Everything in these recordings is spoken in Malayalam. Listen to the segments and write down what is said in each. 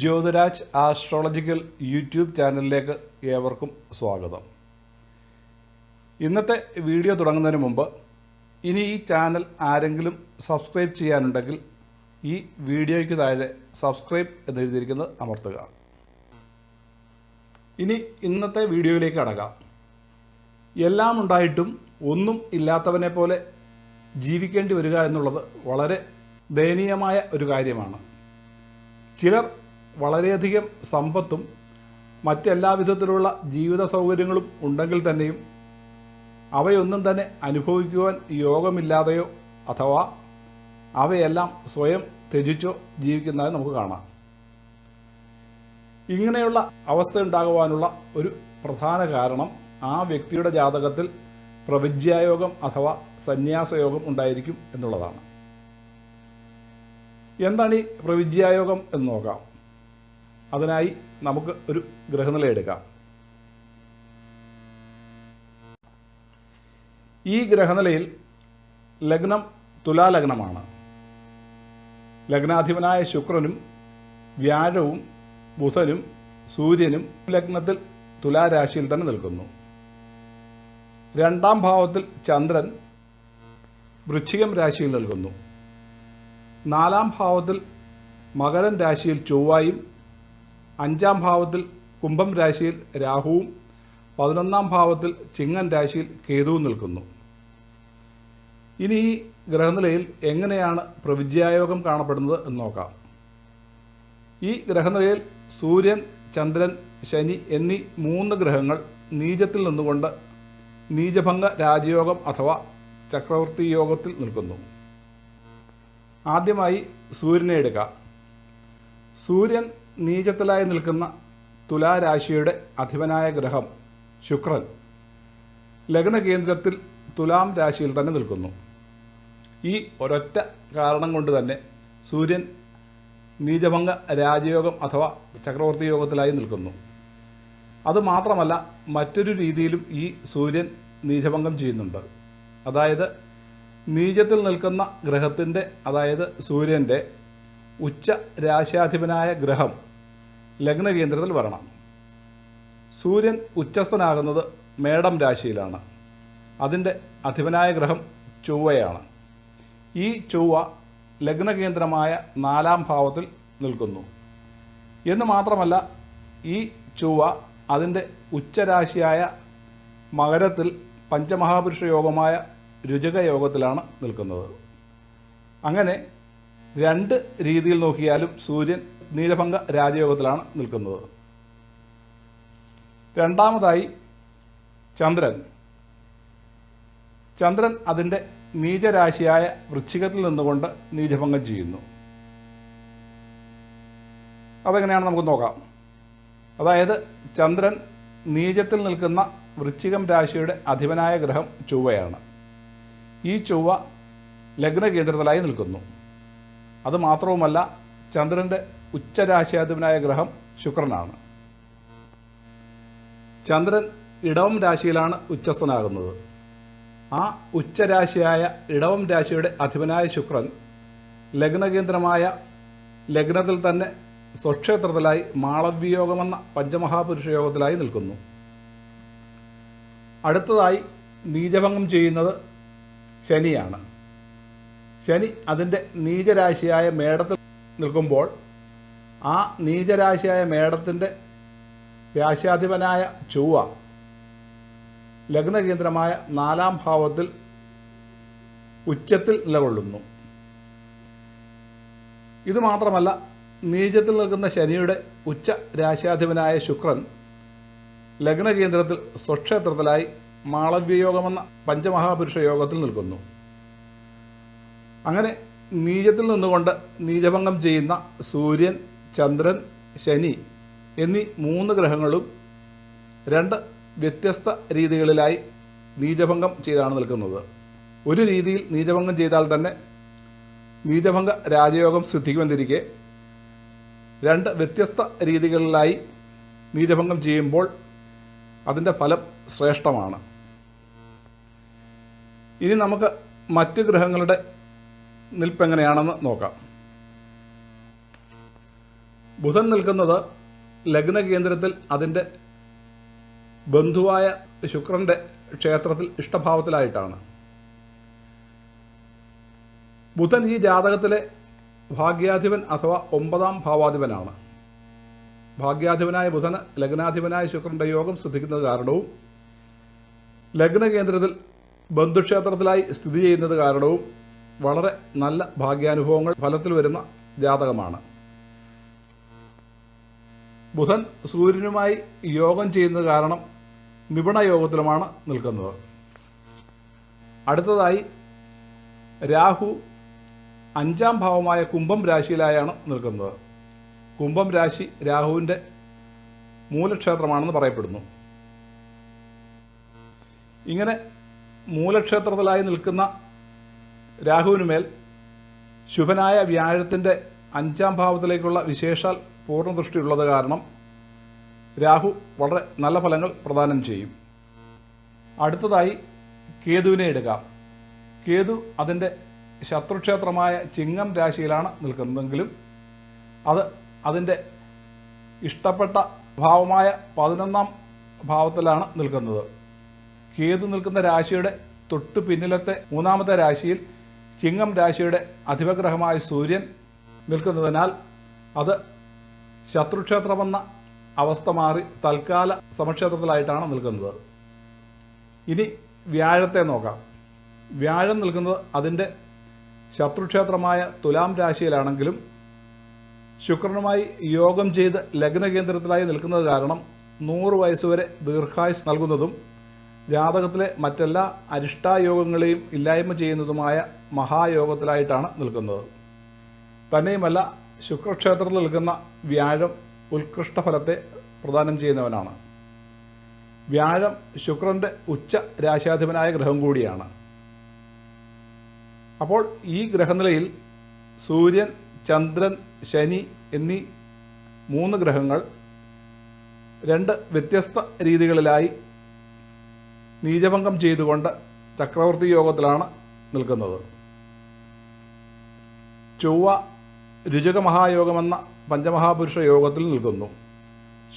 ജ്യോതിരാജ് ആസ്ട്രോളജിക്കൽ യൂട്യൂബ് ചാനലിലേക്ക് ഏവർക്കും സ്വാഗതം. ഇന്നത്തെ വീഡിയോ തുടങ്ങുന്നതിന് മുമ്പ് ഇനി ഈ ചാനൽ ആരെങ്കിലും സബ്സ്ക്രൈബ് ചെയ്യാനുണ്ടെങ്കിൽ ഈ വീഡിയോയ്ക്ക് താഴെ സബ്സ്ക്രൈബ് എന്നെഴുതിയിരിക്കുന്നത് അമർത്തുക. ഇനി ഇന്നത്തെ വീഡിയോയിലേക്ക് അടക്കാം എല്ലാം ഉണ്ടായിട്ടും ഒന്നും ഇല്ലാത്തവനെ പോലെ ജീവിക്കേണ്ടി വരിക എന്നുള്ളത് വളരെ ദയനീയമായ ഒരു കാര്യമാണ്. ചിലർ വളരെയധികം സമ്പത്തും മറ്റെല്ലാ വിധത്തിലുള്ള ജീവിത സൗകര്യങ്ങളും ഉണ്ടെങ്കിൽ തന്നെയും അവയൊന്നും തന്നെ അനുഭവിക്കുവാൻ യോഗമില്ലാതെയോ അഥവാ അവയെല്ലാം സ്വയം ത്യജിച്ചോ ജീവിക്കുന്നതായി നമുക്ക് കാണാം. ഇങ്ങനെയുള്ള അവസ്ഥ ഉണ്ടാകുവാനുള്ള ഒരു പ്രധാന കാരണം ആ വ്യക്തിയുടെ ജാതകത്തിൽ പ്രവിജ്യായോഗം അഥവാ സന്യാസയോഗം ഉണ്ടായിരിക്കും എന്നുള്ളതാണ്. എന്താണ് ഈ പ്രവിജ്യായോഗം എന്ന് നോക്കാം. അതിനായി നമുക്ക് ഒരു ഗ്രഹനില എടുക്കാം. ഈ ഗ്രഹനിലയിൽ ലഗ്നം തുലാലഗ്നമാണ്. ലഗ്നാധിപനായ ശുക്രനും വ്യാഴവും ബുധനും സൂര്യനും ലഗ്നത്തിൽ തുലാരാശിയിൽ തന്നെ നിൽക്കുന്നു. രണ്ടാം ഭാവത്തിൽ ചന്ദ്രൻ വൃശ്ചികം രാശിയിൽ നിൽക്കുന്നു. നാലാം ഭാവത്തിൽ മകരൻ രാശിയിൽ ചൊവ്വായും അഞ്ചാം ഭാവത്തിൽ കുംഭം രാശിയിൽ രാഹുവും പതിനൊന്നാം ഭാവത്തിൽ ചിങ്ങൻ രാശിയിൽ കേതുവും നിൽക്കുന്നു. ഇനി ഈ ഗ്രഹനിലയിൽ എങ്ങനെയാണ് പ്രവിജ്യായോഗം കാണപ്പെടുന്നത് എന്ന് നോക്കാം. ഈ ഗ്രഹനിലയിൽ സൂര്യൻ ചന്ദ്രൻ ശനി എന്നീ മൂന്ന് ഗ്രഹങ്ങൾ നീചത്തിൽ നിന്നുകൊണ്ട് നീചഭംഗ രാജയോഗം അഥവാ ചക്രവർത്തി യോഗത്തിൽ നിൽക്കുന്നു. ആദ്യമായി സൂര്യനെ എടുക്കാം. സൂര്യൻ നീചത്തിലായി നിൽക്കുന്ന തുലാരാശിയുടെ അധിപനായ ഗ്രഹം ശുക്രൻ ലഗ്നകേന്ദ്രത്തിൽ തുലാം രാശിയിൽ തന്നെ നിൽക്കുന്നു. ഈ ഒരൊറ്റ കാരണം കൊണ്ട് തന്നെ സൂര്യൻ നീചഭംഗ രാജയോഗം അഥവാ ചക്രവർത്തി യോഗത്തിലായി നിൽക്കുന്നു. അതുമാത്രമല്ല മറ്റൊരു രീതിയിലും ഈ സൂര്യൻ നീചഭംഗം ചെയ്യുന്നുണ്ട്. അതായത് നീചത്തിൽ നിൽക്കുന്ന ഗ്രഹത്തിന്റെ അതായത് സൂര്യന്റെ ഉച്ച രാശാധിപനായ ഗ്രഹം ലഗ്നകേന്ദ്രത്തിൽ വരണം. സൂര്യൻ ഉച്ചസ്ഥനാകുന്നത് മേടം രാശിയിലാണ്. അതിന്റെ അധിപനായ ഗ്രഹം ചൊവ്വയാണ്. ഈ ചൊവ്വ ലഗ്നകേന്ദ്രമായ നാലാം ഭാവത്തിൽ നിൽക്കുന്നു. എന്ന് മാത്രമല്ല ഈ ചൊവ്വ അതിന്റെ ഉച്ചരാശിയായ മകരത്തിൽ പഞ്ചമഹാപുരുഷ യോഗമായ രുചക യോഗത്തിലാണ് നിൽക്കുന്നത്. അങ്ങനെ രണ്ട് രീതിയിൽ നോക്കിയാലും സൂര്യൻ നീലഭംഗ രാജയോഗത്തിലാണ് നിൽക്കുന്നത്. രണ്ടാമതായി ചന്ദ്രൻ. ചന്ദ്രൻ അതിന്റെ നീചരാശിയായ വൃശ്ചികത്തിൽ നിന്നുകൊണ്ട് നീചഭംഗം ചെയ്യുന്നു. അതെങ്ങനെയാണ് നമുക്ക് നോക്കാം. അതായത് ചന്ദ്രൻ നീചത്തിൽ നിൽക്കുന്ന വൃശ്ചികം രാശിയുടെ അധിപനായ ഗ്രഹം ചൊവ്വയാണ്. ഈ ചൊവ്വ ലഗ്നകേന്ദ്രത്തിലായി നിൽക്കുന്നു. അത് മാത്രവുമല്ല ചന്ദ്രന്റെ ഉച്ചരാശിയാധിപനായ ഗ്രഹം ശുക്രനാണ്. ചന്ദ്രൻ ഇടവം രാശിയിലാണ് ഉച്ചസ്ഥനാകുന്നത്. ആ ഉച്ചരാശിയായ ഇടവം രാശിയുടെ അധിപനായ ശുക്രൻ ലഗ്നകേന്ദ്രമായ ലഗ്നത്തിൽ തന്നെ സ്വക്ഷേത്രത്തിലായി മാളവ്യയോഗമെന്ന പഞ്ചമഹാപുരുഷ യോഗത്തിലായി നിൽക്കുന്നു. അടുത്തതായി നീചഭംഗം ചെയ്യുന്നത് ശനിയാണ്. ശനി അതിന്റെ നീചരാശിയായ മേടത്തിൽ നിൽക്കുമ്പോൾ ആ നീചരാശിയായ മേടത്തിന്റെ രാശ്യാധിപനായ ചൊവ്വ ലഗ്നകേന്ദ്രമായ നാലാം ഭാവത്തിൽ ഉച്ചത്തിൽ നിലകൊള്ളുന്നു. ഇത് മാത്രമല്ല നീചത്തിൽ നിൽക്കുന്ന ശനിയുടെ ഉച്ച രാശ്യാധിപനായ ശുക്രൻ ലഗ്നകേന്ദ്രത്തിൽ സ്വക്ഷേത്രത്തിലായി മാളവ്യയോഗമെന്ന പഞ്ചമഹാപുരുഷ യോഗത്തിൽ നിൽക്കുന്നു. അങ്ങനെ നീചത്തിൽ നിന്നുകൊണ്ട് നീചഭംഗം ചെയ്യുന്ന സൂര്യൻ ചന്ദ്രൻ ശനി എന്നീ മൂന്ന് ഗ്രഹങ്ങളും രണ്ട് വ്യത്യസ്ത രീതികളിലായി നീചഭംഗം ചെയ്താണ് നിൽക്കുന്നത്. ഒരു രീതിയിൽ നീചഭംഗം ചെയ്താൽ തന്നെ നീചഭംഗ രാജയോഗം സിദ്ധിക്കുമെന്നിരിക്കെ രണ്ട് വ്യത്യസ്ത രീതികളിലായി നീചഭംഗം ചെയ്യുമ്പോൾ അതിന്റെ ഫലം ശ്രേഷ്ഠമാണ്. ഇനി നമുക്ക് മറ്റ് ഗ്രഹങ്ങളുടെ നിൽപ്പെങ്ങനെയാണെന്ന് നോക്കാം. ബുധൻ നിൽക്കുന്നത് ലഗ്ന കേന്ദ്രത്തിൽ അതിന്റെ ബന്ധുവായ ശുക്രന്റെ ക്ഷേത്രത്തിൽ ഇഷ്ടഭാവത്തിലായിട്ടാണ്. ബുധൻ ഈ ജാതകത്തിലെ ഭാഗ്യാധിപൻ അഥവാ ഒമ്പതാം ഭാവാധിപനാണ്. ഭാഗ്യാധിപനായ ബുധന് ലഗ്നാധിപനായ ശുക്രന്റെ യോഗം ശ്രദ്ധിക്കുന്നത് കാരണവും ലഗ്ന കേന്ദ്രത്തിൽ ബന്ധുക്ഷേത്രത്തിലായി സ്ഥിതി ചെയ്യുന്നത് കാരണവും വളരെ നല്ല ഭാഗ്യാനുഭവങ്ങൾ ഫലത്തിൽ വരുന്ന ജാതകമാണ്. ബുധൻ സൂര്യനുമായി യോഗം ചെയ്യുന്നത് കാരണം നിപുണ യോഗത്തിലുമാണ് നിൽക്കുന്നത്. അടുത്തതായി രാഹു അഞ്ചാം ഭാവമായ കുംഭം രാശിയിലായാണ് നിൽക്കുന്നത്. കുംഭം രാശി രാഹുവിന്റെ മൂലക്ഷേത്രമാണെന്ന് പറയപ്പെടുന്നു. ഇങ്ങനെ മൂലക്ഷേത്രത്തിലായി നിൽക്കുന്ന രാഹുവിനുമേൽ ശുഭനായ വ്യാഴത്തിന്റെ അഞ്ചാം ഭാവത്തിലേക്കുള്ള വിശേഷാൽ പൂർണദൃഷ്ടിയുള്ളത് കാരണം രാഹു വളരെ നല്ല ഫലങ്ങൾ പ്രദാനം ചെയ്യും. അടുത്തതായി കേതുവിനെ എടുക്കാം. കേതു അതിന്റെ ശത്രുക്ഷേത്രമായ ചിങ്ങം രാശിയിലാണ് നിൽക്കുന്നതെങ്കിലും അത് അതിന്റെ ഇഷ്ടപ്പെട്ട ഭാവമായ പതിനൊന്നാം ഭാവത്തിലാണ് നിൽക്കുന്നത്. കേതു നിൽക്കുന്ന രാശിയുടെ തൊട്ട് പിന്നിലത്തെ മൂന്നാമത്തെ രാശിയിൽ ചിങ്ങം രാശിയുടെ അധിപഗ്രഹമായ സൂര്യൻ നിൽക്കുന്നതിനാൽ അത് ശത്രുക്ഷേത്രമെന്ന അവസ്ഥ മാറി തൽക്കാല സമക്ഷേത്രത്തിലായിട്ടാണ് നിൽക്കുന്നത്. ഇനി വ്യാഴത്തെ നോക്കാം. വ്യാഴം നിൽക്കുന്നത് അതിന്റെ ശത്രുക്ഷേത്രമായ തുലാം രാശിയിലാണെങ്കിലും ശുക്രനുമായി യോഗം ചെയ്ത് ലഗ്നകേന്ദ്രത്തിലായി നിൽക്കുന്നത് കാരണം നൂറ് വയസ്സുവരെ ദീർഘായുസ് നൽകുന്നതും ജാതകത്തിലെ മറ്റെല്ലാ അരിഷ്ടായോഗങ്ങളെയും ഇല്ലായ്മ ചെയ്യുന്നതുമായ മഹായോഗത്തിലായിട്ടാണ് നിൽക്കുന്നത്. തന്നെയുമല്ല ശുക്രക്ഷേത്രത്തിൽ നിൽക്കുന്ന വ്യാഴം ഉത്കൃഷ്ട ഫലത്തെ പ്രദാനം ചെയ്യുന്നവനാണ്. വ്യാഴം ശുക്രന്റെ ഉച്ച രാശാധിപനായ ഗ്രഹം കൂടിയാണ്. അപ്പോൾ ഈ ഗ്രഹനിലയിൽ സൂര്യൻ ചന്ദ്രൻ ശനി എന്നീ മൂന്ന് ഗ്രഹങ്ങൾ രണ്ട് വ്യത്യസ്ത രീതികളിലായി നീചഭംഗം ചെയ്തുകൊണ്ട് ചക്രവർത്തി യോഗത്തിലാണ് നിൽക്കുന്നത്. ചൊവ്വ രുചക മഹായോഗമെന്ന പഞ്ചമഹാപുരുഷ യോഗത്തിൽ നിൽക്കുന്നു.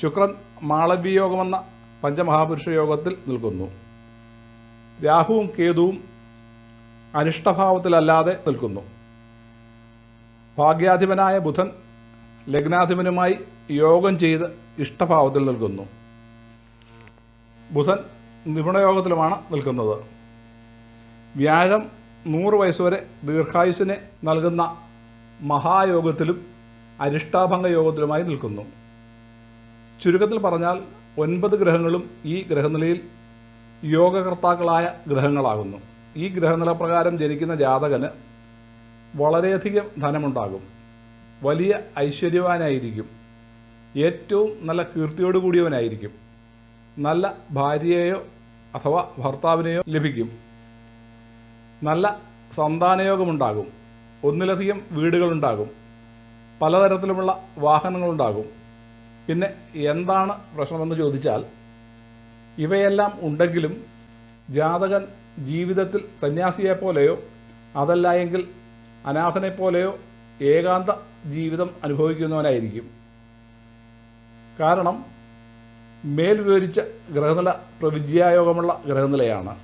ശുക്രൻ മാളവ്യയോഗമെന്ന പഞ്ചമഹാപുരുഷ യോഗത്തിൽ നിൽക്കുന്നു. രാഹുവും കേതുവും അനിഷ്ടഭാവത്തിലല്ലാതെ നിൽക്കുന്നു. ഭാഗ്യാധിപനായ ബുധൻ ലഗ്നാധിപനുമായി യോഗം ചെയ്ത് ഇഷ്ടഭാവത്തിൽ നിൽക്കുന്നു. ബുധൻ നിപുണയോഗത്തിലുമാണ് നിൽക്കുന്നത്. വ്യാഴം നൂറ് വയസ്സുവരെ ദീർഘായുസിനെ നൽകുന്ന മഹായോഗത്തിലും അരിഷ്ടാഭംഗ യോഗത്തിലുമായി നിൽക്കുന്നു. ചുരുക്കത്തിൽ പറഞ്ഞാൽ ഒൻപത് ഗ്രഹങ്ങളും ഈ ഗ്രഹനിലയിൽ യോഗകർത്താക്കളായ ഗ്രഹങ്ങളാകുന്നു. ഈ ഗ്രഹനില പ്രകാരം ജനിക്കുന്ന ജാതകന് വളരെയധികം ധനമുണ്ടാകും. വലിയ ഐശ്വര്യവാനായിരിക്കും. ഏറ്റവും നല്ല കീർത്തിയോടു കൂടിയവനായിരിക്കും. നല്ല ഭാര്യയെയോ അഥവാ ഭർത്താവിനെയോ ലഭിക്കും. നല്ല സന്താനയോഗമുണ്ടാകും. ഒന്നിലധികം വീടുകളുണ്ടാകും. പലതരത്തിലുമുള്ള വാഹനങ്ങളുണ്ടാകും. പിന്നെ എന്താണ് പ്രശ്നമെന്ന് ചോദിച്ചാൽ ഇവയെല്ലാം ഉണ്ടെങ്കിലും ജാതകൻ ജീവിതത്തിൽ സന്യാസിയെപ്പോലെയോ അതല്ല എങ്കിൽ അനാഥനെപ്പോലെയോ ഏകാന്ത ജീവിതം അനുഭവിക്കുന്നവനായിരിക്കും. കാരണം മേൽ വിവരിച്ച ഗ്രഹനില പ്രവിജ്യായോഗമുള്ള ഗ്രഹനിലയാണ്.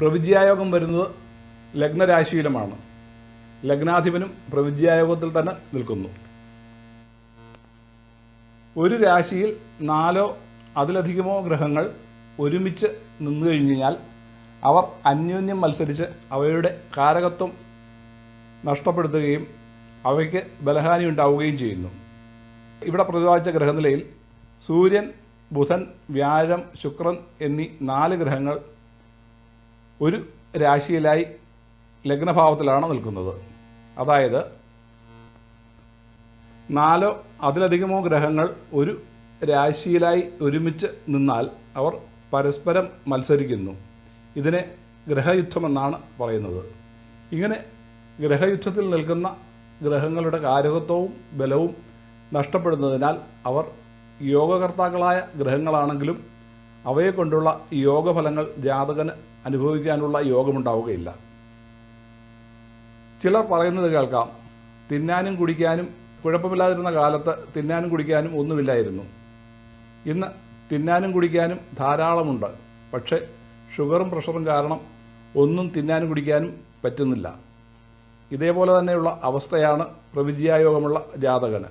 പ്രവിജ്യായോഗം വരുന്നത് ലഗ്നരാശിയിലുമാണ്. ലഗ്നാധിപനും പ്രവിദ്യായോഗത്തിൽ തന്നെ നിൽക്കുന്നു. ഒരു രാശിയിൽ നാലോ അതിലധികമോ ഗ്രഹങ്ങൾ ഒരുമിച്ച് നിന്നു കഴിഞ്ഞാൽ അവർ അന്യോന്യം മത്സരിച്ച് അവയുടെ കാരകത്വം നഷ്ടപ്പെടുത്തുകയും അവയ്ക്ക് ബലഹാനി ഉണ്ടാവുകയും ചെയ്യുന്നു. ഇവിടെ പ്രതിപാദിച്ച ഗ്രഹനിലയിൽ സൂര്യൻ ബുധൻ വ്യാഴം ശുക്രൻ എന്നീ നാല് ഗ്രഹങ്ങൾ ഒരു രാശിയിലായി ലഗ്നഭാവത്തിലാണ് നിൽക്കുന്നത്. അതായത് നാലോ അതിലധികമോ ഗ്രഹങ്ങൾ ഒരു രാശിയിലായി ഒരുമിച്ച് നിന്നാൽ അവർ പരസ്പരം മത്സരിക്കുന്നു. ഇതിനെ ഗ്രഹയുദ്ധമെന്നാണ് പറയുന്നത്. ഇങ്ങനെ ഗ്രഹയുദ്ധത്തിൽ നിൽക്കുന്ന ഗ്രഹങ്ങളുടെ കാരകത്വവും ബലവും നഷ്ടപ്പെടുന്നതിനാൽ അവർ യോഗകർത്താക്കളായ ഗ്രഹങ്ങളാണെങ്കിലും അവയെ കൊണ്ടുള്ള യോഗഫലങ്ങൾ ജാതകന് അനുഭവിക്കാനുള്ള യോഗമുണ്ടാവുകയില്ല. ചിലർ പറയുന്നത് കേൾക്കാം. തിന്നാനും കുടിക്കാനും കുഴപ്പമില്ലാതിരുന്ന കാലത്ത് തിന്നാനും കുടിക്കാനും ഒന്നുമില്ലായിരുന്നു. ഇന്ന് തിന്നാനും കുടിക്കാനും ധാരാളമുണ്ട്. പക്ഷേ ഷുഗറും പ്രഷറും കാരണം ഒന്നും തിന്നാനും കുടിക്കാനും പറ്റുന്നില്ല. ഇതേപോലെ തന്നെയുള്ള അവസ്ഥയാണ് പ്രവിജ്യായോഗമുള്ള ജാതകന്.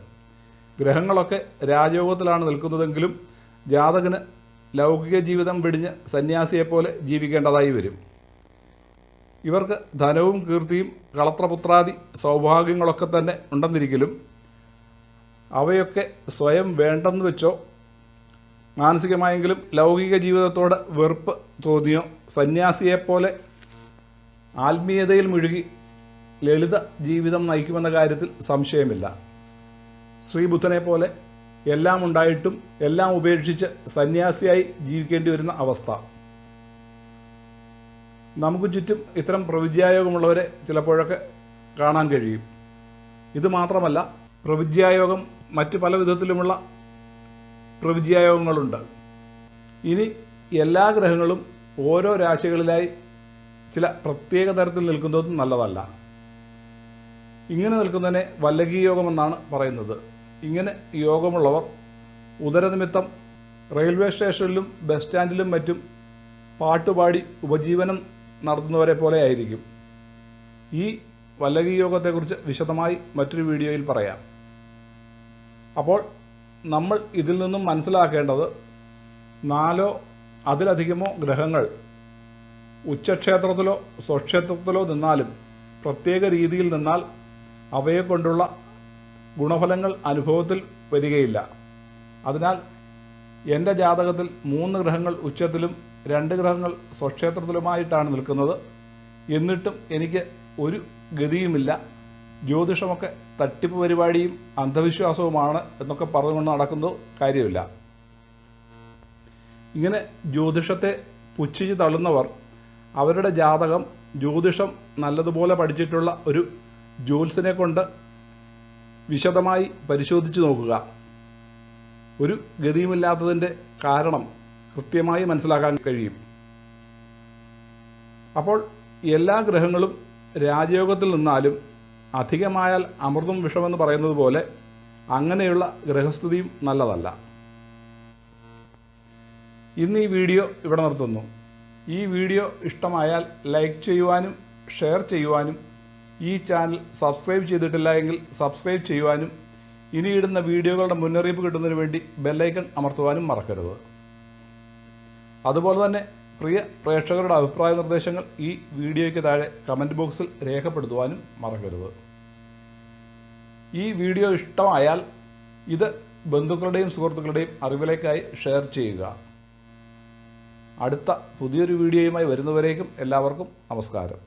ഗ്രഹങ്ങളൊക്കെ രാജയോഗത്തിലാണ് നിൽക്കുന്നതെങ്കിലും ജാതകന് ലൗകിക ജീവിതം വെടിഞ്ഞ് സന്യാസിയെപ്പോലെ ജീവിക്കേണ്ടതായി വരും. ഇവർക്ക് ധനവും കീർത്തിയും കളത്രപുത്രാദി സൗഭാഗ്യങ്ങളൊക്കെ തന്നെ ഉണ്ടെന്നിരിക്കലും അവയൊക്കെ സ്വയം വേണ്ടെന്ന് വെച്ചോ? മാനസികമായെങ്കിലും ലൗകിക ജീവിതത്തോട് വെറുപ്പ് തോന്നിയോ? സന്യാസിയെപ്പോലെ ആത്മീയതയിൽ മുഴുകി ലളിത ജീവിതം നയിക്കുമെന്ന കാര്യത്തിൽ സംശയമില്ല. ശ്രീബുദ്ധനെ പോലെ എല്ലാം ഉണ്ടായിട്ടും എല്ലാം ഉപേക്ഷിച്ച് സന്യാസിയായി ജീവിക്കേണ്ടി വരുന്ന അവസ്ഥ. നമുക്ക് ചുറ്റും ഇത്തരം പ്രവിദ്യായോഗമുള്ളവരെ ചിലപ്പോഴൊക്കെ കാണാൻ കഴിയും. ഇത് മാത്രമല്ല പ്രവിദ്യായോഗം മറ്റ് പല വിധത്തിലുമുള്ള പ്രവിദ്യായോഗങ്ങളുണ്ട്. ഇനി എല്ലാ ഗ്രഹങ്ങളും ഓരോ രാശികളിലായി ചില പ്രത്യേക തരത്തിൽ നിൽക്കുന്നതും നല്ലതല്ല. ഇങ്ങനെ നിൽക്കുന്നതിനെ വല്ലകി യോഗമെന്നാണ് പറയുന്നത്. ഇങ്ങനെ യോഗമുള്ളവർ ഉദരനിമിത്തം റെയിൽവേ സ്റ്റേഷനിലും ബസ് സ്റ്റാൻഡിലും മറ്റും പാട്ടുപാടി ഉപജീവനം നടത്തുന്നവരെ പോലെ ആയിരിക്കും. ഈ വല്ലകി യോഗത്തെക്കുറിച്ച് വിശദമായി മറ്റൊരു വീഡിയോയിൽ പറയാം. അപ്പോൾ നമ്മൾ ഇതിൽ നിന്നും മനസ്സിലാക്കേണ്ടത് നാലോ അതിലധികമോ ഗ്രഹങ്ങൾ ഉച്ചക്ഷേത്രത്തിലോ സ്വക്ഷേത്രത്തിലോ നിന്നാലും പ്രത്യേക രീതിയിൽ നിന്നാൽ അവയെ കൊണ്ടുള്ള ഗുണഫലങ്ങൾ അനുഭവത്തിൽ വരികയില്ല. അതിനാൽ എന്റെ ജാതകത്തിൽ മൂന്ന് ഗ്രഹങ്ങൾ ഉച്ചത്തിലും രണ്ട് ഗ്രഹങ്ങൾ സ്വക്ഷേത്രത്തിലുമായിട്ടാണ് നിൽക്കുന്നത്. എന്നിട്ടും എനിക്ക് ഒരു ഗതിയുമില്ല. ജ്യോതിഷമൊക്കെ തട്ടിപ്പ് പരിപാടിയും അന്ധവിശ്വാസവുമാണ് എന്നൊക്കെ പറഞ്ഞുകൊണ്ട് നടക്കുന്നത് കാര്യമില്ല. ഇങ്ങനെ ജ്യോതിഷത്തെ പുച്ഛിച്ച് തള്ളുന്നവർ അവരുടെ ജാതകം ജ്യോതിഷം നല്ലതുപോലെ പഠിച്ചിട്ടുള്ള ഒരു ജ്യോത്സിനെ കൊണ്ട് വിശദമായി പരിശോധിച്ച് നോക്കുക. ഒരു ഗതിയുമില്ലാത്തതിന്റെ കാരണം കൃത്യമായി മനസ്സിലാക്കാൻ കഴിയും. അപ്പോൾ എല്ലാ ഗ്രഹങ്ങളും രാജയോഗത്തിൽ നിന്നാലും അധികമായാൽ അമൃതും വിഷമെന്ന് പറയുന്നത് പോലെ അങ്ങനെയുള്ള ഗ്രഹസ്ഥിതിയും നല്ലതല്ല. ഇന്ന് ഈ വീഡിയോ ഇവിടെ നിർത്തുന്നു. ഈ വീഡിയോ ഇഷ്ടമായാൽ ലൈക്ക് ചെയ്യുവാനും ഷെയർ ചെയ്യുവാനും ഈ ചാനൽ സബ്സ്ക്രൈബ് ചെയ്തിട്ടില്ല എങ്കിൽ സബ്സ്ക്രൈബ് ചെയ്യുവാനും ഇനി ഇടുന്ന വീഡിയോകളുടെ മുന്നറിയിപ്പ് കിട്ടുന്നതിന് വേണ്ടി ബെല്ലൈക്കൺ അമർത്തുവാനും മറക്കരുത്. അതുപോലെ തന്നെ പ്രിയ പ്രേക്ഷകരുടെ അഭിപ്രായ നിർദ്ദേശങ്ങൾ ഈ വീഡിയോയ്ക്ക് താഴെ കമന്റ് ബോക്സിൽ രേഖപ്പെടുത്തുവാനും മറക്കരുത്. ഈ വീഡിയോ ഇഷ്ടമായാൽ ഇത് ബന്ധുക്കളുടെയും സുഹൃത്തുക്കളുടെയും അറിവിലേക്കായി ഷെയർ ചെയ്യുക. അടുത്ത പുതിയൊരു വീഡിയോയുമായി വരുന്നവരേക്കും എല്ലാവർക്കും നമസ്കാരം.